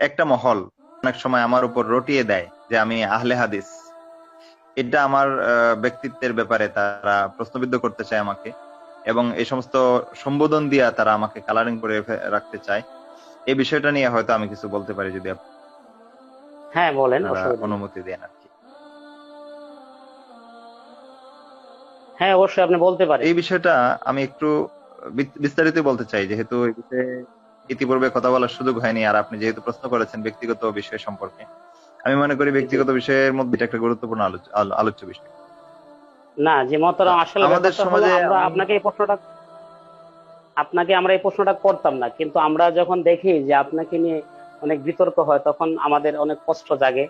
একটা মহল অনেক সময় আমার উপর রটিয়ে দেয় যে আমি আহলে হাদিস। এটা আমার ব্যক্তিত্বের ব্যাপারে তারা প্রশ্নবিদ্ধ করতে চায় আমাকে এবং এই সমস্ত সম্বোধন দিয়া তারা আমাকে কালারিং করে রাখতে চায়। এই বিষয়টা নিয়ে হয়তো আমি কিছু বলতে পারি যদি হ্যাঁ বলেন। অনুমতি দেন আর কি। হ্যাঁ অবশ্যই আপনি বলতে পারেন। এই বিষয়টা আমি একটু বিস্তারিত বলতে চাই যেহেতু এই বিষয়ে ইতিপূর্বে কথা বলার সুযোগ হয়নি আর আপনি যেহেতু প্রশ্ন করেছেন ব্যক্তিগত বিষয় সম্পর্কে আমি মনে করি ব্যক্তিগত বিষয়ের মধ্যে এটা একটা গুরুত্বপূর্ণ আলোচ্য বিষয়। না যে মতরাম আসলে আমাদের সমাজে আমরা আপনাকে এই প্রশ্নটা আপনাকে আমরা এই প্রশ্নটা করতাম না কিন্তু আমরা যখন দেখি যে আপনাকে নিয়ে অনেক বিতর্ক হয় তখন আমাদের অনেক কষ্ট জাগে।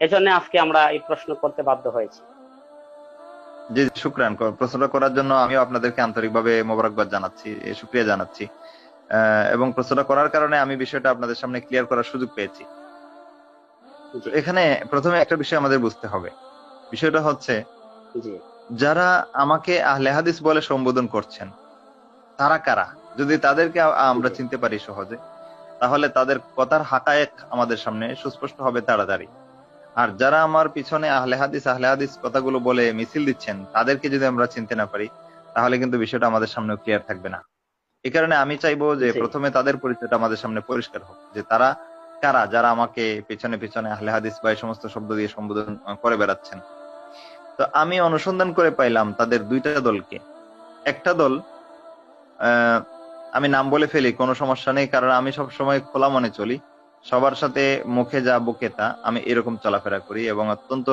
এজন্য আজকে আমরা এই প্রশ্ন করতে বাধ্য হয়েছি। জি জি, শুক্রান প্রশ্নটা করার জন্য আমিও আপনাদেরকে আন্তরিকভাবে মোবারকবাদ জানাচ্ছি শুক্রিয়া জানাচ্ছি। এবং প্রশ্নটা করার কারণে আমি বিষয়টা আপনাদের সামনে ক্লিয়ার করার সুযোগ পেয়েছি। এখানে প্রথমে একটা বিষয় আমাদের বুঝতে হবে। বিষয়টা হচ্ছে যারা আমাকে আহলে হাদিস বলে সম্বোধন করছেন তারা কারা? যদি তাদেরকে আমরা চিনতে পারি সহজে তাহলে তাদের কথার হাকায়েক আমাদের সামনে সুস্পষ্ট হবে তাড়াতাড়ি। আর যারা আমার পিছনে আহলে হাদিস আহলে হাদিস কথাগুলো বলে মিছিল দিচ্ছেন তাদেরকে যদি আমরা চিনতে না পারি তাহলে কিন্তু বিষয়টা আমাদের সামনে ক্লিয়ার থাকবে না। এই কারণে আমি চাইব যে প্রথমে তাদের পরিচয়টা আমাদের সামনে পরিষ্কার হোক যে তারা কারা যারা আমাকে পেছনে পেছনে আহলে হাদিস বা এই সমস্ত শব্দ দিয়ে সম্বোধন করে বেড়াচ্ছেন। তো আমি অনুসন্ধান করে পাইলাম তাদের দুইটা দলকে। একটা দল আহ, আমি নাম বলে ফেলি কোনো সমস্যা নেই কারণ আমি সব সময় খোলা মনে চলি। সবার সাথে মুখে যা বুকে তা আমি এরকম চলাফেরা করি এবং অত্যন্ত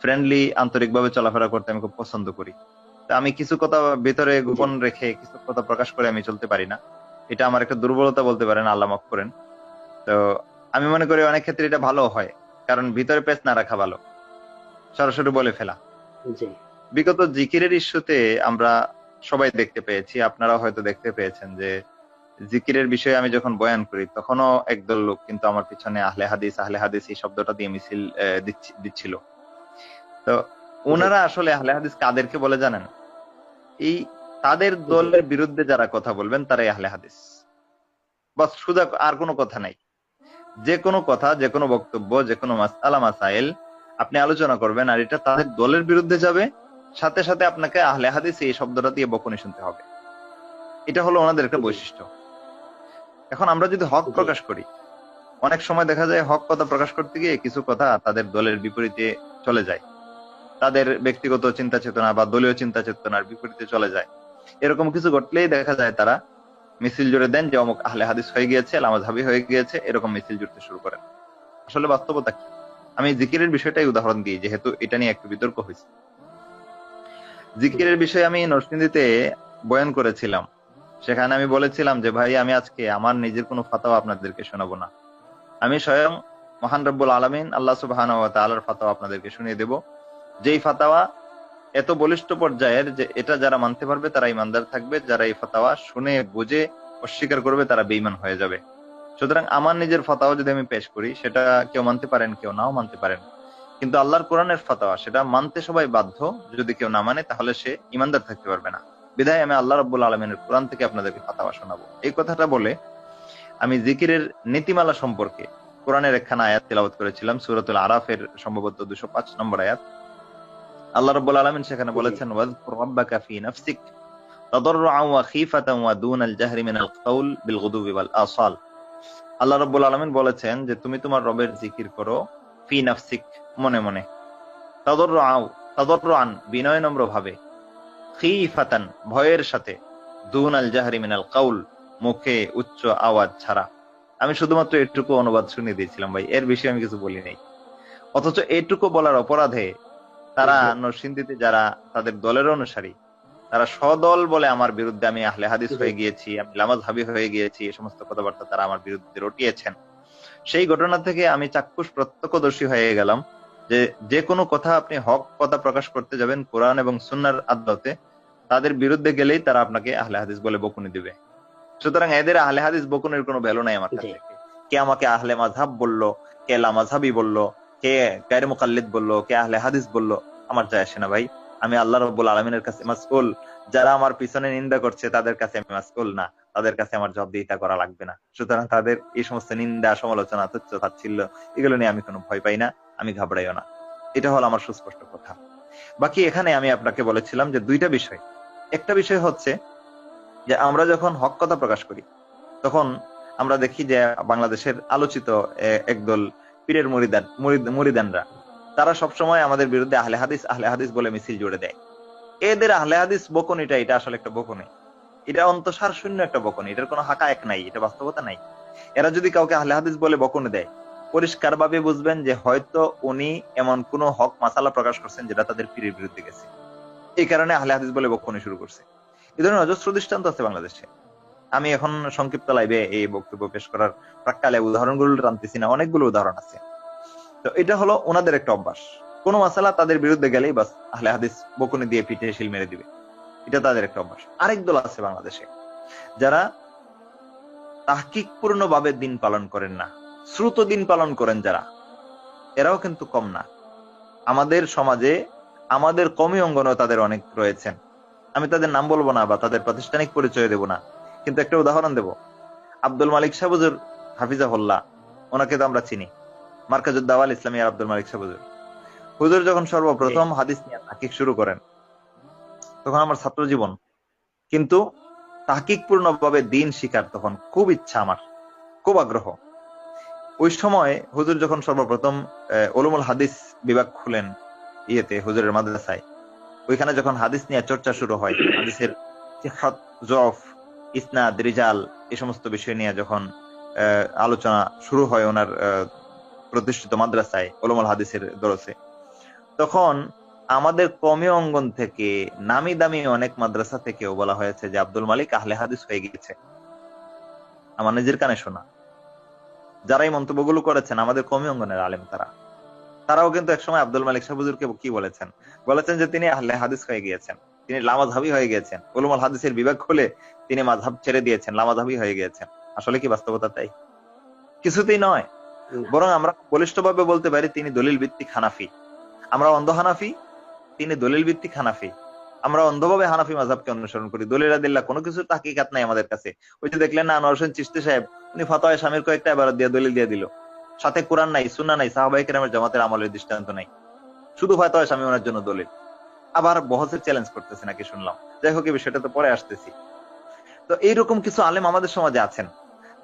ফ্রেন্ডলি আন্তরিকভাবে চলাফেরা করতে আমি খুব পছন্দ করি। আমি কিছু কথা ভেতরে গোপন রেখে কিছু কথা প্রকাশ করে আমি চলতে পারি না। এটা আমার একটা দুর্বলতা বলতে পারেন আল্লাহ মাফ করেন। তো আমি মনে করি অনেক ক্ষেত্রে এটা ভালো হয় কারণ ভিতরে পেস না রাখা ভালো। সরাসরি বলে ফেলা। বিগত জিকিরের ইস্যুতে আমরা সবাই দেখতে পেয়েছি আপনারা হয়তো দেখতে পেয়েছেন যে জিকিরের বিষয়ে আমি যখন বয়ান করি তখনও একদল লোক কিন্তু আমার পিছনে আহলে হাদিস আহলে হাদিস এই শব্দটা দিয়ে মিছিল দিচ্ছিল। তো ওনারা আসলে আহলে হাদিস কাদেরকে বলে জানেন? এই তাদের দলের বিরুদ্ধে যারা কথা বলবেন তারাই আহলে হাদিস। বাস সুদা আর কোনো কথা নাই। যে কোনো কথা যে কোনো বক্তব্য যে কোনো মাসালা মাসাইল আপনি আলোচনা করবেন আর এটা তাদের দলের বিরুদ্ধে যাবে। সাথে সাথে আপনাকে আহলে হাদিস এই শব্দটা দিয়ে বকুনি শুনতে হবে। এটা হলো ওনাদের একটা বৈশিষ্ট্য। এখন আমরা যদি হক প্রকাশ করি অনেক সময় দেখা যায় হক কথা প্রকাশ করতে গিয়ে কিছু কথা তাদের দলের বিপরীতে চলে যায়। তাদের ব্যক্তিগত চিন্তা চেতনা বা দলীয় চিন্তা চেতনার বিপরীতে চলে যায়। এরকম কিছু ঘটলেই দেখা যায় তারা মিছিল জুড়ে দেন যে, অমুক আহলে হাদিস হয়ে গিয়েছে লামাজহাবি হয়ে গিয়েছে, এরকম মিছিল জুড়তে শুরু করেন। আসলে বাস্তবতা কি? আমি জিকিরের বিষয়টাই উদাহরণ দিই, যেহেতু এটা নিয়ে একটু বিতর্ক হয়েছে। জিকিরের বিষয়ে আমি নরসিংদীতে বয়ান করেছিলাম। সেখানে আমি বলেছিলাম যে, ভাই, আমি আজকে আমার নিজের কোনো ফাতাও আপনাদেরকে শোনাবো না। আমি স্বয়ং মহান রব্বুল আলমিন আল্লাহ সুবাহান তালার ফাতাওয়া আপনাদেরকে শুনিয়ে দেব। যেই ফাতাওয়া এত বলিষ্ঠ পর্যায়ের যে এটা যারা মানতে পারবে তারা ইমানদার থাকবে, যারা এই ফাতাওয়া শুনে, বুঝে, অস্বীকার করবে তারা বেইমান হয়ে যাবে। সুতরাং আমার নিজের ফাতাওয়া যদি আমি পেশ করি, সেটা কেউ মানতে পারেন, কেউ নাও মানতে পারেন। কিন্তু আল্লাহর কোরআনের ফাতাওয়া, সেটা মানতে সবাই বাধ্য, যদি কেউ না মানে তাহলে সে ইমানদার থাকতে পারবে না। বিধায় আমি আল্লাহ রব্বুল আলমিনের কোরআন থেকে আপনাদেরকে ফাতাওয়া শোনাবো। এই কথাটা বলে আমি জিকিরের নীতিমালা সম্পর্কে কোরআনের একখানা আয়াত তেলাওয়াত করেছিলাম, সুরাতুল আরাফের সম্ভবত দুশো পাঁচ নম্বর আয়াত। আল্লাহ রব্বুল আলমিন সেখানে বলেছেন রাব্বাকা ফি নাফসিক তাদাররুআন ওয়া খীফাতান ওয়া দুনাল জাহরি মিনাল কাউল বিল গুদুবি ওয়াল আসাল। আল্লাহ রব্বুল আলমিন বলেছেন যে তুমি তোমার রবের জিকির করো ফি নাফসিক মনে মনে। তাদাররুআন তাদাররুআন বিনয় নম্র ভাবে খিফাতান ভয়ের সাথে দুন আল জাহরি মিনাল কাউল মুখে উচ্চ আওয়াজ ছাড়া। আমি শুধুমাত্র এটুকু অনুবাদ শুনিয়ে দিয়েছিলাম ভাই এর বিষয়ে আমি কিছু বলি নাই। অথচ এটুকু বলার অপরাধে তারা জি। নরসিংদীতে যারা তাদের দলের অনুসারী তারা সদল বলে আমার বিরুদ্ধে আমি আহলে হাদিস হয়ে গিয়েছি আমি লামাজ হাবি হয়ে গিয়েছি এই সমস্ত কথাবার্তা তারা আমার বিরুদ্ধে রটিয়েছেন। সেই ঘটনা থেকে আমি চাক্ষুষ প্রত্যক্ষদর্শী হয়ে গেলাম যে যে কোনো কথা আপনি হক কথা প্রকাশ করতে যাবেন কোরআন এবং সুন্নার আদালতে তাদের বিরুদ্ধে গেলেই তারা আপনাকে আহলে হাদিস বলে বকুনি দিবে। সুতরাং এদের আহলে হাদিস বকুনের কোনো ভ্যালু নাই আমার কাছে। কে আমাকে আহলে মাযহাব বলল কে লামাজহাবি বলল কে গায়ের মুকাল্লিদ বলল, কে আহলে হাদিস বলল, আমার যায় আসে না ভাই। আমি আল্লাহ রব্বুল আলমিনের কাছে মাসউল। যারা আমার পিছনে নিন্দা করছে, তাদের কাছে আমি মাসউল না। তাদের কাছে আমার জবাবদিহিতা করা লাগবে না। সুতরাং তাদের এই সমস্ত নিন্দা, সমালোচনা তুচ্ছ তাচ্ছিল্য, এগুলো নিয়ে আমি কোনো ভয় পাই না। আমি ঘাবড়াইও না। এটা হলো আমার সুস্পষ্ট কথা। বাকি এখানে আমি আপনাকে বলেছিলাম যে দুইটা বিষয়। একটা বিষয় হচ্ছে যে আমরা যখন হক কথা প্রকাশ করি, তখন আমরা দেখি যে বাংলাদেশের আলোচিত একদল পীরের মরিদান, মুরিদ- মুরিদানরা। তারা সবসময় আমাদের বিরুদ্ধে আহলে হাদিস আহলে হাদিস বলে মিছিল জুড়ে দেয়। এদের আহলে হাদিস বকুনিটা এটা আসলে একটা বকুনি। এটা অন্তঃসার শূন্য একটা বকুনি। এটার কোনো হাকা এক নাই, এটা বাস্তবতা নাই। এরা যদি কাউকে আহলে হাদিস বলে বকুনি দেয় পরিষ্কার ভাবে বুঝবেন যে হয়তো উনি এমন কোন হক, মাসালা প্রকাশ করছেন যেটা তাদের পীরের বিরুদ্ধে গেছে। এই কারণে আহলে হাদিস বলে বকুনি শুরু করছে। এ ধরনের অজস্র দৃষ্টান্ত আছে বাংলাদেশে। আমি এখন সংক্ষিপ্ত লাইভে এই বক্তব্য পেশ করার প্রাককালে উদাহরণগুলো টানতেছি না, অনেকগুলো উদাহরণ আছে। তো এটা হলো ওনাদের একটা অভ্যাস। কোন মাসালা তাদের বিরুদ্ধে গেলেই বাস আহলে হাদিস বকুনি দিয়ে পিঠে শিল মেরে দিবে। এটা তাদের একটা অভ্যাস। আরেক দল আছে বাংলাদেশে, যারা তাহকিক পূর্ণ ভাবে দিন পালন করেন না, শ্রুত দিন পালন করেন যারা, এরাও কিন্তু কম না। আমাদের সমাজে আমাদের কমি অঙ্গনও তাদের অনেক রয়েছেন। আমি তাদের নাম বলব না বা তাদের প্রাতিষ্ঠানিক পরিচয় দেব না। কিন্তু একটা উদাহরণ দেব। আব্দুল মালিক সাহুজুর হাফিজাহুল্লাহ ওনাকে তো আমরা চিনি। মার্কাজুদ্দাওয়াল ইসলামী আর আব্দুল মালিক সাহুজুর হুজুর যখন সর্বপ্রথম হাদিস নিয়ে তাহকিক শুরু করেন তখন আমার ছাত্র জীবন কিন্তু তাহকিক পূর্ণ ভাবে দিন শিকার তখন খুব ইচ্ছা আমার খুব আগ্রহ। ওই সময় হুজুর যখন সর্বপ্রথম আহ, উলুমুল হাদিস বিভাগ খুলেন ইয়েতে হুজুরের মাদ্রাসায় ওইখানে যখন হাদিস নিয়ে চর্চা শুরু হয় হাদিসের জফ ইসনাদ, রিজাল এই সমস্ত বিষয় নিয়ে যখন আলোচনা শুরু হয় ওনার প্রতিষ্ঠিত মাদ্রাসায়, ওলুমুল হাদিসের দরসে, তখন আমাদের কমে অঙ্গন থেকে নামি দামি অনেক মাদ্রাসা থেকেও বলা হয়েছে যে আব্দুল মালিক আহলে হাদিস হয়ে গিয়েছে। আমার নিজের কানে শোনা। যারা এই মন্তব্যগুলো করেছেন, আমাদের কমি অঙ্গনের আলেম তারা। তারাও কিন্তু একসময় আব্দুল মালিক সাহুজুরকে কি বলেছেন? বলেছেন যে তিনি আহলে হাদিস হয়ে গিয়েছেন। তিনি লামাজহাবি হয়ে গিয়েছেন। উলুমুল হাদিসের বিভাগ খুলে তিনি মাঝহাব ছেড়ে দিয়েছেন লামাজহাবি হয়ে গিয়েছেন। আসলে কি বাস্তবতা তাই? কিছুতেই নয়। বরং আমরা বলিষ্ঠভাবে বলতে পারি তিনি দলিল ভিত্তিক হানাফি। আমরা অন্ধ হানাফি, তিনি দলিল ভিত্তিক হানাফি। আমরা অন্ধভাবে হানাফি মাঝহাবকে অনুসরণ করি। দলিল আদিল্লাহ কোনো কিছু তাকিকাত নাই আমাদের কাছে। ওই যে দেখলেন না, আনোয়ার হোসেন চিস্তি সাহেব, উনি ফতোয়া স্বামীর কয়েকটা এবার দিয়ে দলিল দিয়ে দিল। সাথে কোরআন নাই সুন্না নাই সাহাবাই কেরামের জামাতের আমলের দৃষ্টান্ত নাই। শুধু ফতোয়া স্বামী ওনার জন্য দলিল। আবার বহসের চ্যালেঞ্জ করতেছে নাকি শুনলাম। যাই হোক বিষয়টা তো পরে আসতেছি। তো এইরকম কিছু আলেম আমাদের সমাজে আছেন,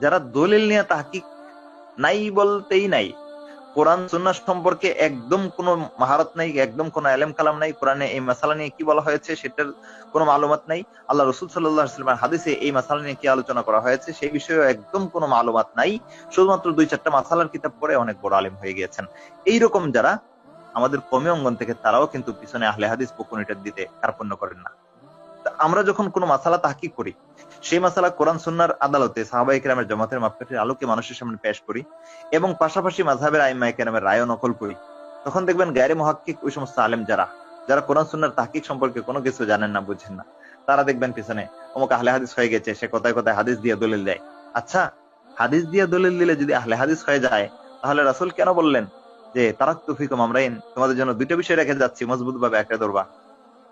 যারা দলিল নিয়ে তাহকিক নাই বলতেই নাই। কোরআন, সুন্নাহ সম্পর্কে একদম কোনো মাহারত নাই, একদম কোনো এলেম কালাম নাই। কোরআনে এই মাসালা নিয়ে কি বলা হয়েছে সেটার কোনো মালুমাত নাই। আল্লাহ রসুল সাল্লাহামের হাদিসে এই মাসালা নিয়ে কি আলোচনা করা হয়েছে সেই বিষয়ে একদম কোনো মালুমাত নাই। শুধুমাত্র দুই চারটা মাসালার কিতাব পড়ে অনেক বড় আলেম হয়ে গিয়েছেন। এইরকম যারা আমাদের কমে অঙ্গন থেকে, তারাও কিন্তু পিছনে আহলে হাদিস বকুনিটা দিতে কার্পণ্য করেন না। আমরা যখন কোনো মাসালা তাহকিক করি, সেই মাসালা কোরআন, সুন্নার আদালতে সাহাবাই কেরামের জমাতের মাপকাঠির আলোকে মানুষের সামনে পেশ করি এবং পাশাপাশি মাঝহাবের আইমাই কেরামের রায় নকল করি। তখন দেখবেন গায়রে মহাক্কিক ওই সমস্ত আলেম যারা যারা কোরআন, সুন্নার তাহকিক সম্পর্কে কোনো কিছু জানেন না, বুঝেন না, তারা দেখবেন পিছনে, অমুক আহলে হাদিস হয়ে গেছে, সে কোথায় কোথায় হাদিস দিয়ে দলিল দেয়। আচ্ছা হাদিস দিয়ে দলিল দিলে যদি আহলে হাদিস হয়ে যায়, তাহলে রাসুল কেন বললেন যে তারাক তুফিকুম আমরাইন, তোমাদের জন্য দুইটা বিষয় রেখে যাচ্ছি মজবুত ভাবে একটা ধরবা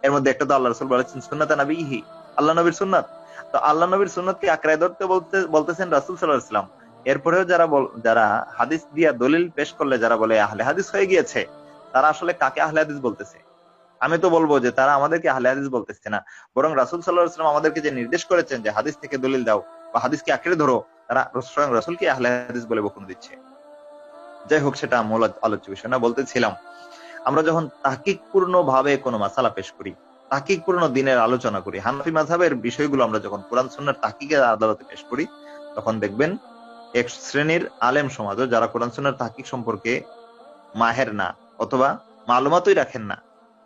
এর মধ্যে একটা তো আল্লাহ রসুল বলেছেন সুন্নাত নাবিহি আল্লাহ নবীর সুন্নাত। তো আল্লাহ নবীর সুন্নাতকে আঁকড়ায় ধরতে বলতে, বলতেছেন রাসুল সাল্লাহ ইসলাম এরপরেও যারা যারা হাদিস দিয়া দলিল পেশ করলে, যারা বলে, আহলে হাদিস হয়ে গিয়েছে তারা আসলে কাকে আহলে হাদিস বলতেছে? আমি তো বলব যে তারা আমাদেরকে আহলে হাদিস বলতেছে না। বরং রাসুল সাল্লাহ ইসলাম আমাদেরকে যে নির্দেশ করেছেন যে হাদিস থেকে দলিল দাও বা হাদিসকে আঁকড়ে ধরো, তারা স্বয়ং রাসুলকে আহলে হাদিস বলে বকুন দিচ্ছে। যাই হোক, সেটা মূল আলোচ্য বিষয়। না, বলতেছিলাম আমরা যখন তাহকিক পূর্ণ ভাবে কোনো মাসালা পেশ করি তাহকিক পূর্ণ দিনের আলোচনা করি, হানফি মাযহাবের বিষয়গুলো আমরা যখন কোরআন সুন্নাহর তাহকিকের আদালতে পেশ করি, তখন দেখবেন এক শ্রেণির আলেম সমাজও যারা কোরআন সুন্নাহর তাহকিক সম্পর্কে মাহের না অথবা মালুমাতই রাখেন না,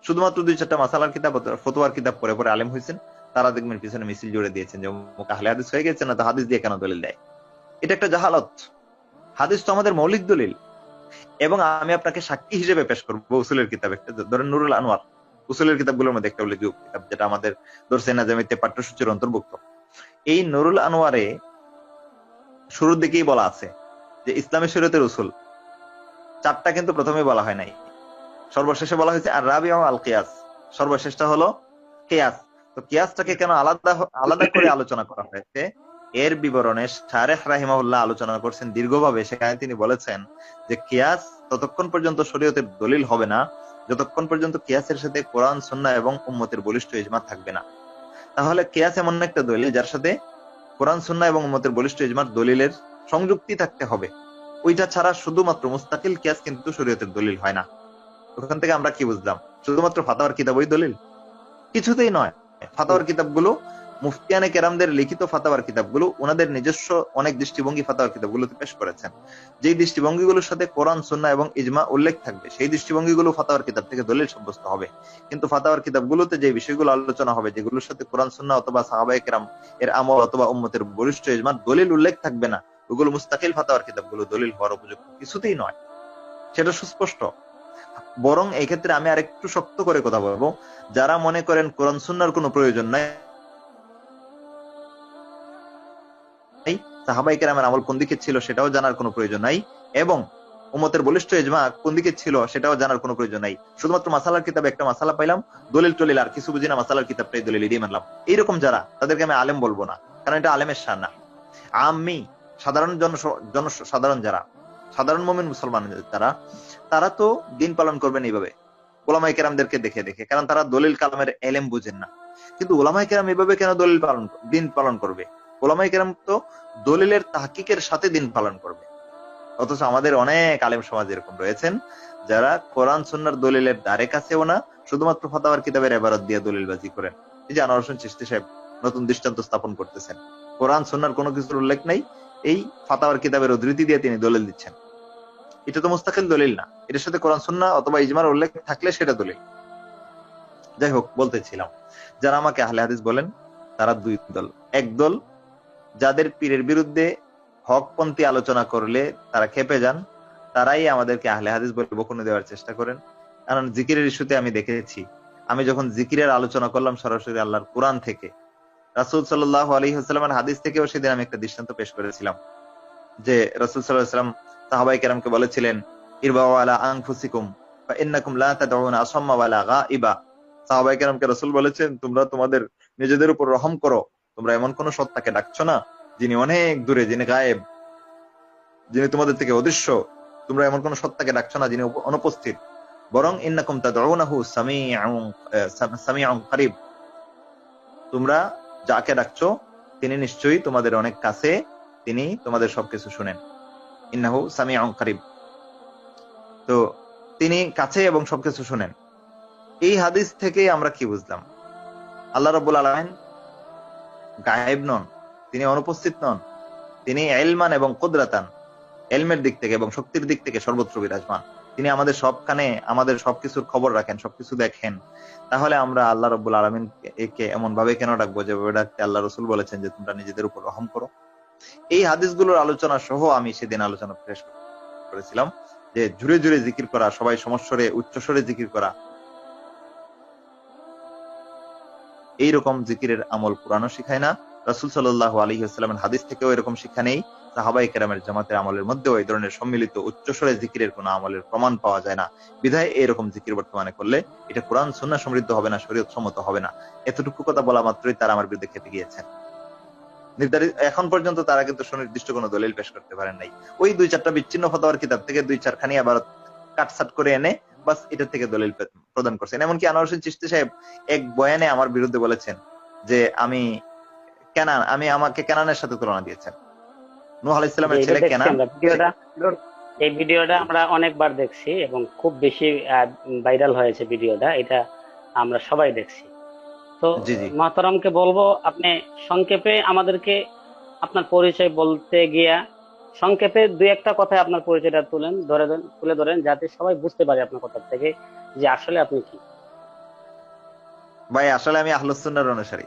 শুধুমাত্র দুই চারটা মাসালার কিতাব ফতোয়ার কিতাব পরে পরে আলেম হয়েছেন তারা দেখবেন পিছনে মিছিল জুড়ে দিয়েছেন যে আহলে হাদিস হয়ে গেছে না তো হাদিস দিয়ে কেন দলিল দেয়? এটা একটা জাহালত। হাদিস তো আমাদের মৌলিক দলিল। এবং আমি আপনাকে সাক্ষী হিসেবে পেশ করব উসুলের কিতাব একটা। ধরেন নুরুল আনোয়ার। উসুলের কিতাবগুলোর মধ্যে একটা উল্লেখযোগ্য কিতাব, যেটা আমাদের দর্শে নাজামিতে পাঠ্যসূচির অন্তর্ভুক্ত। এই নুরুল আনোয়ারে শুরুর দিকেই বলা আছে যে, ইসলামী শরীয়তের উসুল চারটা কিন্তু প্রথমে বলা হয় নাই। সর্বশেষে বলা হয়েছে, আর রাবি আল কিয়াস। সর্বশেষটা হলো কিয়াস। তো কিয়াসটাকে কেন আলাদা আলাদা করে আলোচনা করা হয়েছে? এর বিবরণে শারেহ রাহিমাহুল্লাহ আলোচনা করছেন দীর্ঘভাবে। সেখানে তিনি বলেছেন যে, কিয়াস ততক্ষণ পর্যন্ত শরীয়তের দলিল হবে না। যতক্ষণ পর্যন্ত কিয়াসের সাথে কোরআন, সুন্নাহ এবং উম্মতের বলিষ্ঠ ইজমা থাকবে না। তাহলে কিয়াস এমন একটা দলিল যার সাথে কোরআন, সুন্নাহ এবং উম্মতের বলিষ্ঠ ইজমার দলিলের সংযুক্তি থাকতে হবে। ওইটা ছাড়া শুধুমাত্র মুস্তাকিল কিয়াস কিন্তু শরীয়তের দলিল হয় না। ওখান থেকে আমরা কি বুঝলাম? শুধুমাত্র ফাতাওয়ার কিতাব ওই দলিল? কিছুতেই নয়। ফাতাওয়ার কিতাবগুলো মুফতিয়ানে কেরামদের লিখিত ফাতাওয়ার কিতাবগুলো ওনাদের নিজস্ব অনেক দৃষ্টিভঙ্গি ফাতাওয়ার কিতাবগুলোতে পেশ করেছেন। যেই দৃষ্টিভঙ্গিগুলোর সাথে কোরআন, সুন্না এবং ইজমা উল্লেখ থাকবে, সেই দৃষ্টিভঙ্গিগুলো ফাতাওয়ার কিতাব থেকে দলিল সাব্যস্ত হবে। কিন্তু ফাতাওয়ার কিতাবগুলোতে যে বিষয়গুলো আলোচনা হবে, যেগুলোর সাথে কোরআন, সুন্না অথবা সাহাবায়ে কেরাম এর আমল অথবা উম্মতের বরিষ্ঠ ইজমার দলিল উল্লেখ থাকবে না, ওগুলো মুস্তাকিল ফাতাওয়ার কিতাবগুলো দলিল হওয়ার উপযুক্ত কিছুতেই নয়। সেটা সুস্পষ্ট। বরং এই ক্ষেত্রে আমি আরেকটু শক্ত করে কথা বলব, যারা মনে করেন কোরআন, সুন্নার কোনো প্রয়োজন নাই সাহাবাই কেরামের আমল কোন দিকে ছিল সেটাও জানার কোনো প্রয়োজন নাই, এবং উমতের বলিষ্ঠ ইজমা কোন দিকে ছিল সেটাও জানার কোনো প্রয়োজন নাই। শুধুমাত্র মাসালার কিতাবে একটা মাসালা পাইলাম, দলিল টলিল আর কিছু বুঝি না মাসালার কিতাবটাই দলিল দিয়ে মানলাম। এইরকম যারা, তাদেরকে আমি আলেম বলব না, কারণ এটা আলেমের শান না। আমি, সাধারণ জন সাধারণ যারা, সাধারণ মমিন মুসলমান যারা, তারা তো দিন পালন করবেন এইভাবে। ওলামাই কেরামদেরকে দেখে দেখে, কারণ তারা দলিল কালামের এলেম বুঝেন না। কিন্তু ওলামাই কেরাম এইভাবে কেন দলিল পালন, দিন পালন করবে? ওলামাই কেরাম তো দলিলের তাহকিকের সাথে দিন পালন করবে। অথচ আমাদের অনেক আলেম সমাজ এরকম রয়েছেন, যারা কোরআন সুন্নার দলিলের দ্বারে কাছেও না, শুধুমাত্র ফাতাওয়ার কিতাবের এবারত দিয়ে দলিলবাজি করেন। এই যে আনোয়ার হোসেন চিশতি সাহেব নতুন দৃষ্টান্ত স্থাপন করতেছেন। কোরআন সুন্নার কোনো কিছুর উল্লেখ নাই, এই ফাতাওয়ার কিতাবের উদ্ধৃতি দিয়ে তিনি দলিল দিচ্ছেন। এটা তো মুস্তাকিল দলিল না। এটার সাথে কোরআন সুন্না অথবা ইজমার উল্লেখ থাকলে সেটা দলিল। যাই হোক, বলতেছিলাম। যারা আমাকে আহলে হাদিস বলেন, তারা দুই দল। এক দল যাদের পীরের বিরুদ্ধে হকপন্থী আলোচনা করলে তারা খেপে যান, তারাই আমাদেরকে আহলে হাদিস বলে বকুনি দেওয়ার চেষ্টা করেন। কারণ জিকিরের ইস্যুতে আমি দেখেছি, আমি যখন জিকিরের আলোচনা করলাম সরাসরি আল্লাহর কোরআন থেকে, রাসুল সাল্লাহ আলী হাসলামের হাদিস থেকেও সেদিন আমি একটা দৃষ্টান্ত পেশ করেছিলাম। যে রাসুল সাল্লাহ সাল্লাম কেরামকে বলেছিলেন, ইরবাউ আলা আনফুসিকুম, ফা ইন্নাকুম লা তাদউনা আসাম্মা ওয়ালা সাহাবাই কেরামকে রাসূল বলেছেন, তোমরা তোমাদের নিজেদের উপর রহম করো তোমরা এমন কোন সত্তাকে ডাকছো না, যিনি অনেক দূরে, যিনি গায়েব, যিনি তোমাদের থেকে অদৃশ্য। তোমরা এমন কোন সত্তাকে ডাকছো না, যিনি অনুপস্থিত। বরং ইন্নাকুম তাদউনাহু সামিউন করিব। তোমরা যাকে ডাকছো, তিনি নিশ্চয়ই তোমাদের অনেক কাছে, তিনি তোমাদের সবকিছু শুনেন। ইন্নাহু সামিউন করিব। তো, তিনি কাছে এবং সবকিছু শুনেন। এই হাদিস থেকে আমরা কি বুঝলাম? আল্লাহ রাব্বুল আলামিন গায়েব নন, তিনি অনুপস্থিত নন। তিনি এলমান এবং কুদরাতান এলমের দিক থেকে এবং শক্তির দিক থেকে সর্বত্র বিরাজমান। তিনি আমাদের সবখানে, আমাদের সবকিছুর খবর রাখেন, সবকিছু দেখেন। তাহলে আমরা আল্লাহ রব্বুল আলমিন একে এমন ভাবে কেন ডাকবো যেভাবে ডাকতে আল্লাহ রসুল বলেছেন যে, তোমরা নিজেদের উপর রহম করো। এই হাদিসগুলোর আলোচনা সহ আমি সেদিন আলোচনা পেশ করেছিলাম যে, জুড়ে জুড়ে জিকির করা, সবাই সমস্বরে, উচ্চস্বরে জিকির করা এইরকম জিকিরের আমল কোরআনও শিখায় না। রাসুল সাল্লাহ আলী আসসালামের হাদিস থেকেও এরকম শিক্ষা নেই। সাহাবাই কেরামের জামাতের আমলের মধ্যেও এই ধরনের সম্মিলিত উচ্চস্বরে জিকিরের কোনো আমলের প্রমাণ পাওয়া যায় না। বিধায় এরকম জিকির বর্তমানে করলে এটা কোরআন সুন্না সমৃদ্ধ হবে না, শরীয়ত সম্মত হবে না। এতটুকু কথা বলা মাত্রই তারা আমার বিরুদ্ধে খেতে গিয়েছেন। নির্ধারিত এখন পর্যন্ত তারা কিন্তু সুনির্দিষ্ট কোনো দলিল পেশ করতে পারেন নাই। ওই দুই চারটা বিচ্ছিন্ন ফতোয়ার কিতাব থেকে দুই চারখানি আবার কাটসাট করে এনে বাস এটা থেকে দলিল প্রদান করছেন। এমনকি আনোয়ার হোসেন চিশতি সাহেব এক বয়ানে আমার বিরুদ্ধে বলেছেন যে আমি কেনান আমি আমাকে কেনানের সাথে তুলনা দিয়েছেন। নূহ আলাইহিস সালামের এটা ছেলে কেনান এই ভিডিওটা আমরা অনেকবার দেখছি এবং খুব বেশি ভাইরাল হয়েছে ভিডিওটা। এটা আমরা সবাই দেখছি। তো। মাতারামকে বলব আপনি সংক্ষেপে আমাদেরকে আপনার পরিচয় বলতে গিয়া সংক্ষেপে দুই একটা কথায় আপনার পরিচয়টা তুলেন ধরে তুলে ধরেন যাতে সবাই বুঝতে পারে আপনার কথা থেকে যে আসলে আপনি কি। ভাই আসলে আমি আহলুস সুন্নাহর অনুসারী।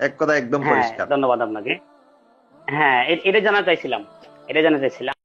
এক কথা একদম হ্যাঁ পরিষ্কার। ধন্যবাদ আপনাকে। হ্যাঁ এটা জানা চাইছিলাম। এটা জানা চাইছিলাম।